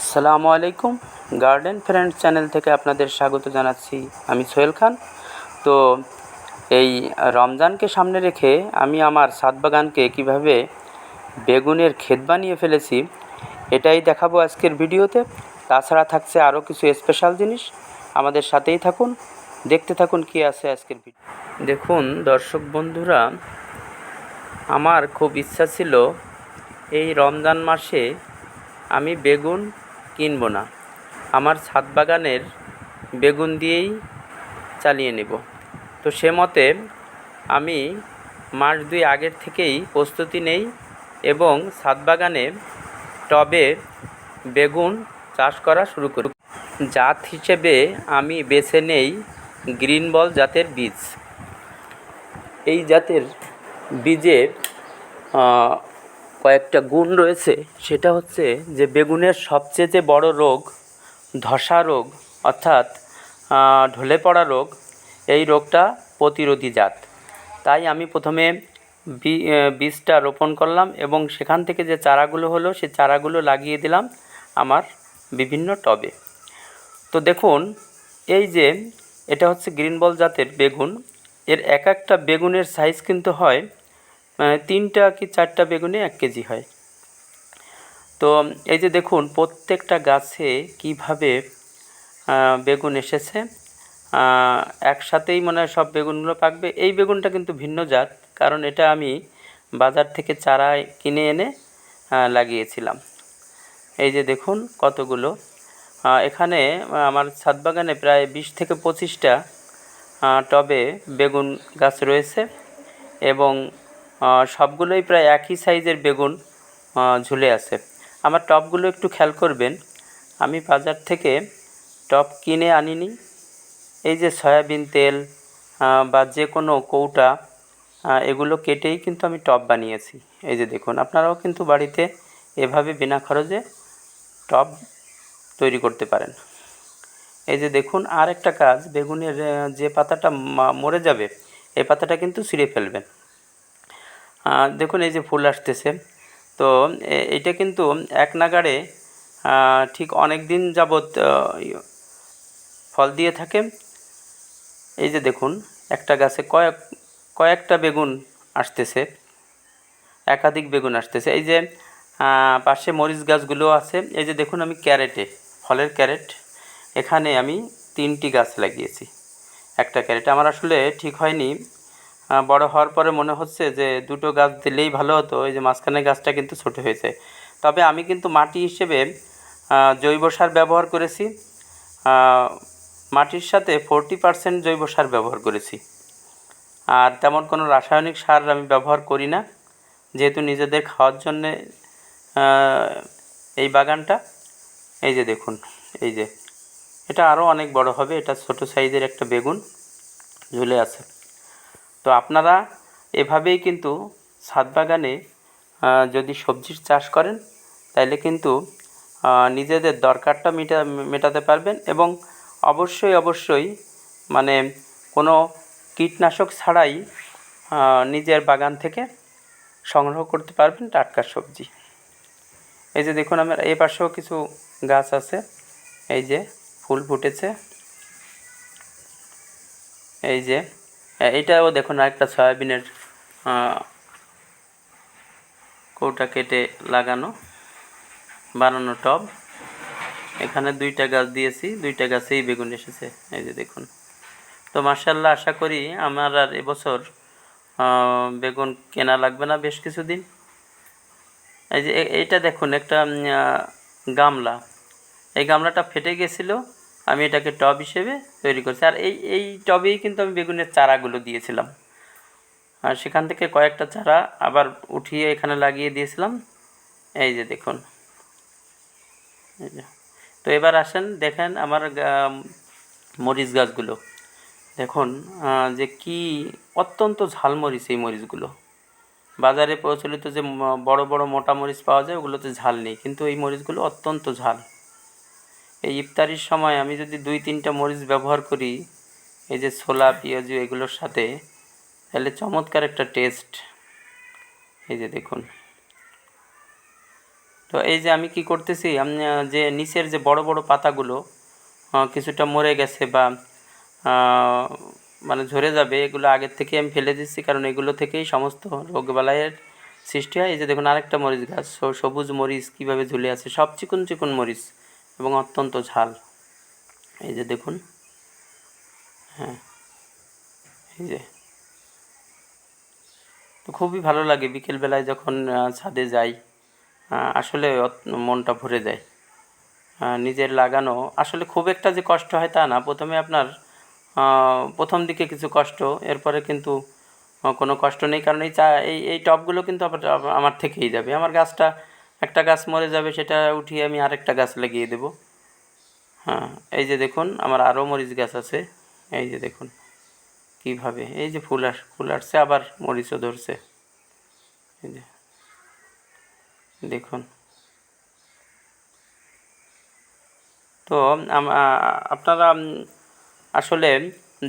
আসসালামু আলাইকুম। Garden friend channel থেকে আপনাদের স্বাগত জানাচ্ছি আমি সোহেল খান। তো এই রমজানকে সামনে রেখে আমি আমার ছাদ বাগানকে কীভাবে বেগুনের ক্ষেত বানিয়ে ফেলেছি, এটাই দেখাবো আজকের ভিডিওতে। তাছাড়া থাকছে আরও কিছু স্পেশাল জিনিস। আমাদের সাথেই থাকুন, দেখতে থাকুন কী আছে আজকের ভিডিও। দেখুন, দর্শক বন্ধুরা, আমার খুব ইচ্ছা ছিল এই রমজান মাসে আমি বেগুন কিনবো না। আমার ছাদ বাগানের বেগুন দিয়েই চালিয়ে নেব। তো সে মতে আমি মাস দুই আগের থেকেই প্রস্তুতি নেই এবং ছাদ বাগানে টবে বেগুন চাষ করা শুরু করি। জাত হিসেবে আমি বেছে নেই গ্রিন বল জাতের বীজ। এই জাতের বীজের কয়েকটা গুণ রয়েছে। সেটা হচ্ছে যে বেগুনের সবচেয়ে যে বড় রোগ, ধসা রোগ, অর্থাৎ ঢলে পড়া রোগ, এই রোগটা প্রতিরোধী জাত। তাই আমি প্রথমে বীজটা রোপণ করলাম এবং সেখান থেকে যে চারাগুলো হলো, সে চারাগুলো লাগিয়ে দিলাম আমার বিভিন্ন টবে। তো দেখুন, এই যে এটা হচ্ছে গ্রিন বল জাতের বেগুন। এর এক একটা বেগুনের সাইজ কিন্তু হয় তিনটা কি চারটা বেগুনে এক কেজি হয়। তো এই যে দেখুন, প্রত্যেকটা গাছে কীভাবে বেগুন এসেছে একসাথেই মনে হয় সব বেগুনগুলো পাকবে। এই বেগুনটা কিন্তু ভিন্ন জাত, কারণ এটা আমি বাজার থেকে চারা কিনে এনে লাগিয়েছিলাম। এই যে দেখুন কতগুলো। এখানে আমার ছাদ বাগানে প্রায় বিশ থেকে পঁচিশটা টবে বেগুন গাছ রয়েছে এবং সবগুলোই প্রায় একই সাইজের বেগুন ঝুলে আছে। আমার টবগুলো একটু খেয়াল করবেন। আমি বাজার থেকে টব কিনে আনিনি। এই যে সয়াবিন তেল বা যে কোনো কৌটা এগুলো কেটেই কিন্তু আমি টব বানিয়েছি। এই যে দেখুন, আপনারাও কিন্তু বাড়িতে এভাবে বিনা খরচে টব তৈরি করতে পারেন। এই যে দেখুন আর একটা কাজ, বেগুনের যে পাতাটা মরে যাবে, এই পাতাটা কিন্তু ছিঁড়ে ফেলবেন। দেখুন এই যে ফুল আসতেছে। তো এ- এটা কিন্তু এক নাগাড়ে ঠিক অনেক দিন যাবৎ ইয়ে, ফল দিয়ে থাকে। এই যে দেখুন একটা গাছে কয়েক কয়েকটা বেগুন আসতেছে। একাধিক বেগুন আসতেছে। এই যে পাশে মরিচ গাছগুলো আছে। এই যে দেখুন আমি ক্যারেটে ফলের ক্যারেট। এখানে আমি তিনটি গাছ লাগিয়েছি। একটা ক্যারেট। আমার আসলে ঠিক হয়নি। বড় হওয়ার পরে মনে হচ্ছে যে দুটো গাছ দিলেই ভালো হতো, এই যে মাঝখানের গাছটা কিন্তু ছোটো হয়েছে। তবে আমি কিন্তু মাটি হিসেবে জৈব সার ব্যবহার করেছি। মাটির সাথে ফোরটি পার্সেন্ট জৈব সার ব্যবহার করেছি। আর তেমন কোনো রাসায়নিক সার আমি ব্যবহার করি না, যেহেতু নিজেদের খাওয়ার জন্যে এই বাগানটা। এই যে দেখুন, এই যে। এটা আরও অনেক বড় হবে, এটা ছোট সাইজের একটা বেগুন ঝুলে আছে। তো আপনারা এভাবেই কিন্তু ছাদ বাগানে যদি সবজির চাষ করেন তাহলে কিন্তু নিজেদের দরকারটা মেটা, মেটাতে পারবেন এবং অবশ্যই অবশ্যই মানে কোনো কীটনাশক ছাড়াই নিজের বাগান থেকে সংগ্রহ করতে পারবেন টাটকা সবজি। এই যে দেখুন আমার, এই পাশেও কিছু গাছ আছে, এই যে ফুল ফুটেছে। এই যে এ- এইটাও দেখুন আরেকটা সয়াবিনের কৌটা কেটে লাগানো, বানানো টব। এখানে দুইটা গাছ দিয়েছি, দুইটা গাছেই বেগুন এসেছে, এই যে দেখুন। তো মার্শাল্লাহ আশা করি আমার আর এবছর বেগুন কেনা লাগবে না বেশ কিছুদিন। এই যে এইটা দেখুন একটা গামলা। এই গামলাটা ফেটে গেছিল আমি এটাকে টব হিসেবে তৈরি করছি। আর এই এই টবেই কিন্তু আমি বেগুনের চারাগুলো দিয়েছিলাম। আর সেখান থেকে কয়েকটা চারা আবার উঠিয়ে এখানে লাগিয়ে দিয়েছিলাম। এই যে দেখুন। তো এবার আসেন, দেখেন আমার মরিচ গাছগুলো। দেখুন যে কি অত্যন্ত ঝাল মরিচ এই মরিচগুলো। বাজারে প্রচলিত যে বড় বড় মোটা মরিচ পাওয়া যায়, ওগুলোতে ঝাল নেই। কিন্তু এই মরিচগুলো অত্যন্ত ঝাল। এই ইফতারির সময় আমি যদি দুই, তিনটা মরিচ ব্যবহার করি, এই যে ছোলা, পেঁয়াজু এগুলোর সাথে, তাহলে চমৎকার একটা টেস্ট এই যে দেখুন। তো এই যে আমি কি করতেছি, আমি যে নিচের যে বড় বড় পাতাগুলো কিছুটা মরে গেছে বা মানে ঝরে যাবে, এগুলো আগের থেকে আমি ফেলে দিচ্ছি, কারণ এগুলো থেকেই সমস্ত রোগবালাইয়ের সৃষ্টি হয়। এই যে দেখুন, আরেকটা মরিচ গাছ সবুজ মরিচ কীভাবে ঝুলে আছে, সব চিকন চিকন মরিচ। এবং অত্যন্ত ঝাল। এই যে দেখুন। হ্যাঁ। এই যে। তো খুবই ভালো লাগে বিকেলবেলায় যখন ছাদে যাই। আসলে মনটা ভরে যায়। নিজের লাগানো। আসলে খুব একটা যে কষ্ট হয় তা না। প্রথমে আপনার প্রথম দিকে কিছু কষ্ট, এরপরে কিন্তু কোনো কষ্ট নেই। কারণ এই চা, এই এই টবগুলো কিন্তু আমার থেকেই যাবে। আমার গাছটা একটা গাছ মরে যাবে, সেটা উঠিয়ে আমি আরেকটা গাছ লাগিয়ে দেবো। হ্যাঁ এই যে দেখুন, আমার আরও মরিচ গাছ আছে। এই যে দেখুন, কীভাবে, এই যে ফুল আস, ফুল আসছে, আবার মরিচও ধরছে। এই যে, দেখুন। তো আপনারা আসলে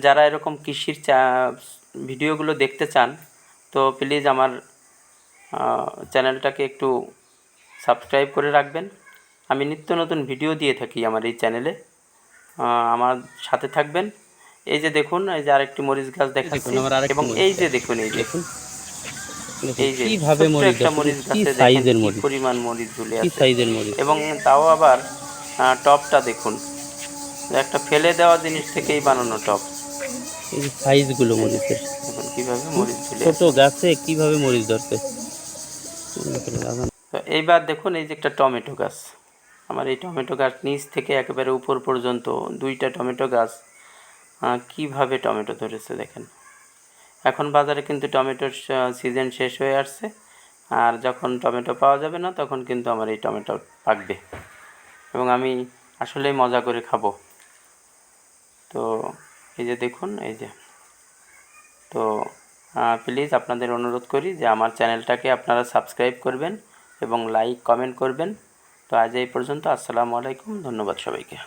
যারা এরকম কৃষির ভিডিওগুলো দেখতে চান, তো প্লিজ আমার চ্যানেলটাকে একটু সাবস্ক্রাইব করে রাখবেন। আমি নিত্য নতুন ভিডিও দিয়ে থাকি আমার এই চ্যানেলে। আমার সাথে থাকবেন। এই যে দেখুন এই যে আরেকটি মরিচ গাছ দেখাচ্ছি এবং এই যে দেখুন এই দেখুন। এই যে কীভাবে মরিচ একটা মরিচ গাছে সাইজের মরিচ? পরিমাণ মরিচ ঝুলে আছে। সাইজের মরিচ? এবং তাও আবার টপটা দেখুন। একটা ফেলে দেওয়া জিনিস থেকেই বানানো টপ। এই সাইজগুলো মরিচের। কীভাবে মরিচ ঝুলে ছোট গাছে কীভাবে মরিচ ধরছে লাগানো। তো এইবার দেখুন এই যে একটা টমেটো গাছ। আমার এই টমেটো গাছ নিচ থেকে একেবারে উপর পর্যন্ত দুইটা টমেটো গাছ কীভাবে টমেটো ধরেছে দেখেন। এখন বাজারে কিন্তু টমেটোর সিজন শেষ হয়ে আসছে, আর যখন টমেটো পাওয়া যাবে না তখন কিন্তু আমার এই টমেটো পাকবে। এবং আমি আসলেই মজা করে খাব। তো এই যে দেখুন, এই যে। তো প্লিজ আপনাদের অনুরোধ করি যে আমার চ্যানেলটাকে আপনারা সাবস্ক্রাইব করবেন এবং লাইক কমেন্ট করবেন। তো আজ এই পর্যন্ত আসসালামু আলাইকুম ধন্যবাদ সবাইকে।